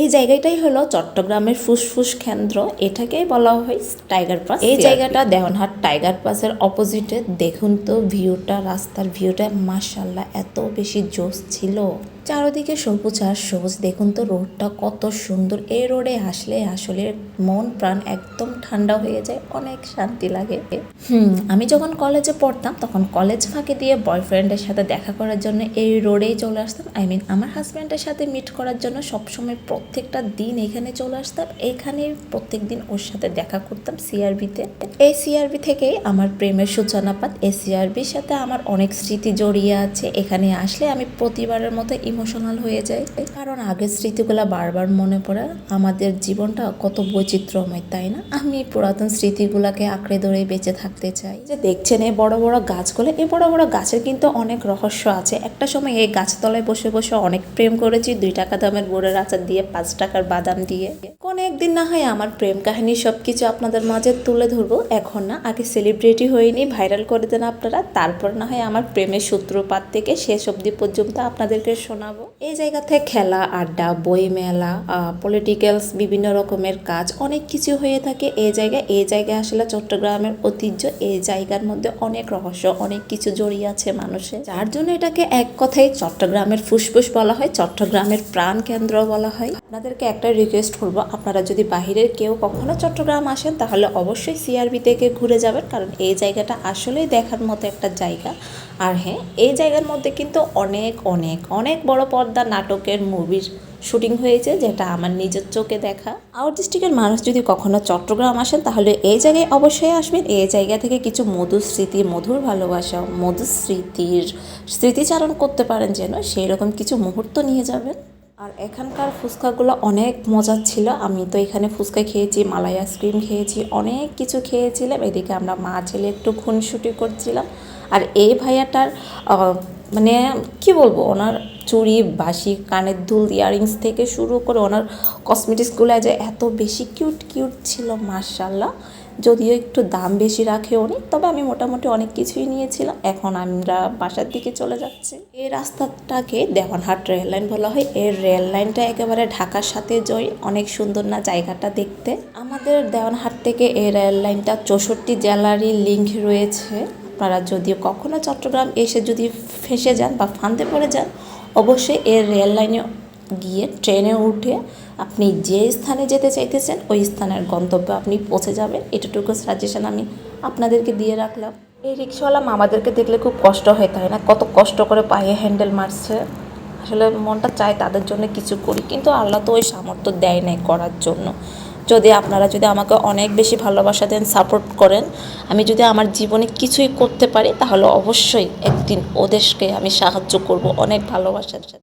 এই জায়গাটাই হলো চট্টগ্রামের ফুসফুস কেন্দ্র। এটাকেই বলা হয় টাইগার পাস। এই জায়গাটা দেওয়ানহাট টাইগার পাসের অপোজিটে। দেখুন তো ভিউটা রাস্তার ভিউটা মাসাল্লাহ এত বেশি জোশ ছিল। চারদিকে সবুজ আর সবুজ। দেখুন তো, রোডটা কত সুন্দর। এই রোডে আসলে আসলে মন, প্রাণ একদম ঠান্ডা হয়ে যায়, অনেক শান্তি লাগে। হুম, আমি যখন কলেজে পড়তাম, তখন কলেজ ফাঁকে দিয়ে বয়ফ্রেন্ডের সাথে দেখা করার জন্য এই রোডেই চলে আসতাম। আই মিন আমার হাজব্যান্ডের সাথে মিট করার জন্য সবসময় প্রত্যেকটা দিন এখানে চলে আসতাম। এখানে প্রত্যেক দিন ওর সাথে দেখা করতাম সিআরবিতে এই সিআরবি থেকে আমার প্রেমের সূচনাপাত। এই সিআরবির সাথে আমার অনেক স্মৃতি জড়িয়ে আছে। এখানে আসলে আমি প্রতিবারের মতো ইমোশনাল হয়ে যাই কারণ আগের স্মৃতিগুলো বারবার মনে পড়ে। আমাদের জীবনটা কত বৈচিত্র্যময়, তাই না? আমি পুরাতন স্মৃতিগুলোকে আঁকড়ে ধরে বেঁচে থাকতে চাই। যে দেখছেন এই বড় বড় গাছগুলো, এই বড় বড় গাছের কিন্তু অনেক রহস্য আছে। একটা সময় এই গাছতলায় বসে বসে অনেক প্রেম করেছি, দুই টাকা দামের বোরের আচার দিয়ে, পাঁচ টাকার বাদাম দিয়ে। কোন একদিন না হয় আমার প্রেম কাহিনী সবকিছু আপনাদের মাঝে তুলে ধরবো। এখন না, আগে সেলিব্রিটি হয়নি ভাইরাল করে দেন আপনারা। তারপর না হয় আমার প্রেমের সূত্রপাত থেকে শেষ অবধি পর্যন্ত আপনাদেরকে শোনাবো এই জায়গাতে খেলা, আড্ডা বই মেলা পলিটিক্যালস বিভিন্ন রকমের কাজ অনেক কিছু হয়ে থাকে এই জায়গায়। এই জায়গায় আসলে চট্টগ্রামের ঐতিহ্য এই জায়গার মধ্যে অনেক রহস্য, অনেক কিছু জড়িয়ে আছে মানুষের। যার জন্য এটাকে এক কথায় চট্টগ্রামের ফুসফুস বলা হয়, চট্টগ্রামের প্রাণ কেন্দ্র বলা হয়। আপনাদেরকে একটা রিকোয়েস্ট করব। আপনারা যদি বাহিরের কেউ কখনো চট্টগ্রাম আসেন, তাহলে অবশ্যই সিআরবি থেকে ঘুরে যাবেন, কারণ এই জায়গাটা আসলেই দেখার মতো একটা জায়গা। আর হ্যাঁ এই জায়গার মধ্যে কিন্তু অনেক অনেক অনেক বড় পর্দা নাটকের মুভির শুটিং হয়েছে, যেটা আমার নিজের চোখে দেখা। আউট ডিস্ট্রিক্টের মানুষ যদি কখনো চট্টগ্রাম আসেন, তাহলে এই জায়গায় অবশ্যই আসবেন। এই জায়গা থেকে কিছু মধুর স্মৃতি, মধুর ভালোবাসা, মধুর স্মৃতির স্মৃতিচারণ করতে পারেন যেন সেই রকম কিছু মুহূর্ত নিয়ে যাবেন। আর এখানকার ফুচকাগুলো অনেক মজার ছিল। আমি তো এখানে ফুচকা খেয়েছি, মালাই আইসক্রিম খেয়েছি, অনেক কিছু খেয়েছিলাম। এদিকে আমরা মা ছেলে একটু খুনসুটি করছিলাম। আর এই ভাইয়াটার মানে কি বলব, ওনার চুড়ি বাসি কানের দুল ইয়ারিংস থেকে শুরু করে ওনার কসমেটিক্সগুলো যে এত বেশি কিউট কিউট ছিল মার্শাল্লাহ যদিও একটু দাম বেশি রাখে উনি, তবে আমি মোটামুটি অনেক কিছুই নিয়েছিলাম। এখন আমরা বাসার দিকে চলে যাচ্ছি। এই রাস্তাটাকে দেওয়ানহাট রেল লাইন বলা হয়। এর রেল লাইনটা একেবারে ঢাকার সাথে জয়, অনেক সুন্দর না জায়গাটা দেখতে। আমাদের দেওয়ানহাট থেকে এই রেল লাইনটা চৌষট্টি জেলারই লিঙ্ক রয়েছে। আপনারা যদিও কখনো চট্টগ্রাম এসে যদি ফেসে যান বা ফান্দে পড়ে যান অবশ্যই এর রেল লাইনে গিয়ে ট্রেনে উঠে আপনি যে স্থানে যেতে চাইতেছেন, ওই স্থানের গন্তব্যে আপনি পৌঁছে যাবেন। এটুকু সাজেশন আমি আপনাদেরকে দিয়ে রাখলাম। এই রিক্সাওয়ালা মামাদেরকে দেখলে খুব কষ্ট হয়, তাই না? কত কষ্ট করে পায়ে হ্যান্ডেল মারছে। আসলে মনটা চায় তাদের জন্য কিছু করি, কিন্তু আল্লাহ তো ওই সামর্থ্য দেয় নাই করার জন্য। যদি আপনারা যদি আমাকে অনেক বেশি ভালোবাসা দেন সাপোর্ট করেন, আমি যদি আমার জীবনে কিছুই করতে পারি, তাহলে অবশ্যই একদিন ওদেরকে আমি সাহায্য করব। অনেক ভালোবাসার সাথে